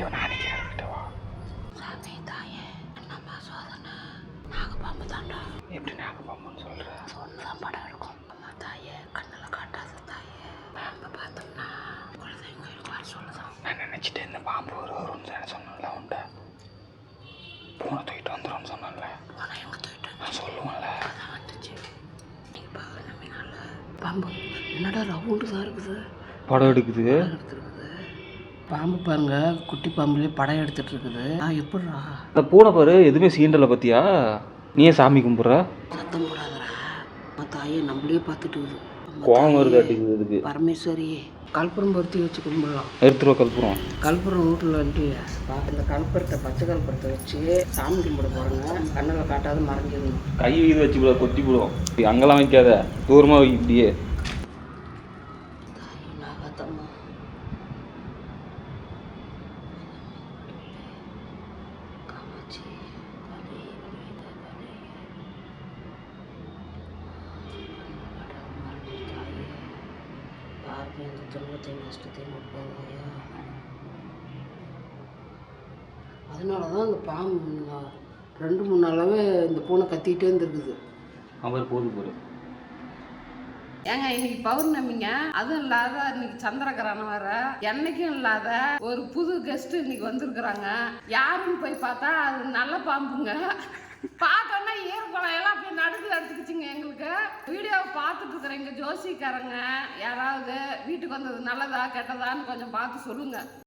கொஞ்சம் நாளைக்கு இறக்கிட்ட வா சாமி தாயே என்னம்மா சோதனை நாகப்பாம்பு தாண்டா எப்படி நாகப்பாம்புன்னு சொல்கிற ஒன்றுதான் படம் இருக்கும் அம்மா தாயே கண்ணில் காட்டாத தாயே பாம்பை பார்த்தோம்னா குலதெய்வம் கோயிலுக்கு வர சொல்லுதான் நான் நினச்சிட்டு இந்த பாம்பு ஒரு வரும்னு சொன்னல உன்ட்ட பூனை தூக்கிட்டு வந்துடும்னு சொன்னல போனால் எங்கே தூக்கிட்டு நான் சொல்லுவேன்ல அதான் வந்துச்சு நீங்கள் பார்க்க நம்பினால பாம்பு என்னடா ரவுண்டு தான் இருக்குது படம் எடுக்குது எடுத்துருக்குது. பாம்பு பாருங்க குட்டி பாம்புலேயே படம் எடுத்துட்டு இருக்குது. ஆ எப்படிடா? அந்த பூனை பாரு எதுவுமே சீண்டலை பத்தியா? நீயே சாமி கும்பிட்ற. சத்தம் போடாதடா. அம்மா தாயே நம்மளே பார்த்துட்டு. அம்மா கோவம் வருது தாயே, அடிக்குது இதுக்கு. பரமேஸ்வரி கல்புரம் பொருத்தி வச்சு கும்பிடலாம். எடுத்துருவா கல்புரம். கல்புரம் வீட்டில் வந்துட்டு இந்த கல்புரத்தை பச்சை கல்புரத்தை வச்சு சாமி கும்பிட போகிறோங்க கண்ணில் காட்டாத மறைஞ்சிடணும் கை இது வச்சு கூட கொத்தி போடும் அங்கெல்லாம் வைக்காத. தூரமாக இப்படியே. நாகத்தம்மா. எந்த துன்பத்தையும் நஷ்டத்தையும் கொடுப்பாங்கய்யா அதனால தான் இந்த பாம்பு ரெண்டு மூணு நாளாவே இந்த பூனை கத்திக்கிட்டே இருந்திருக்குது. அவர் போது போடு ஏங்க இன்னைக்கு பௌர்ணமிங்க. அதுவும் இல்லாத இன்னைக்கு சந்திரகிரகணம் வர என்னைக்கும் இல்லாத ஒரு புது கெஸ்ட் இன்னைக்கு வந்திருக்கிறாங்க. யாருன்னு போய் பார்த்தா அது நல்ல பாம்புங்க. பார்த்தோன்னா ஈரக்குளம் எல்லாம் அப்படி நடுக்கு எடுத்துக்கிச்சுங்க எங்களுக்கு. வீடியோவை பார்த்துட்டு இருக்கிற ஜோசிக்காரங்க. யாராவது வீட்டுக்கு வந்தது நல்லதா கெட்டதான்னு கொஞ்சம் பார்த்து சொல்லுங்க.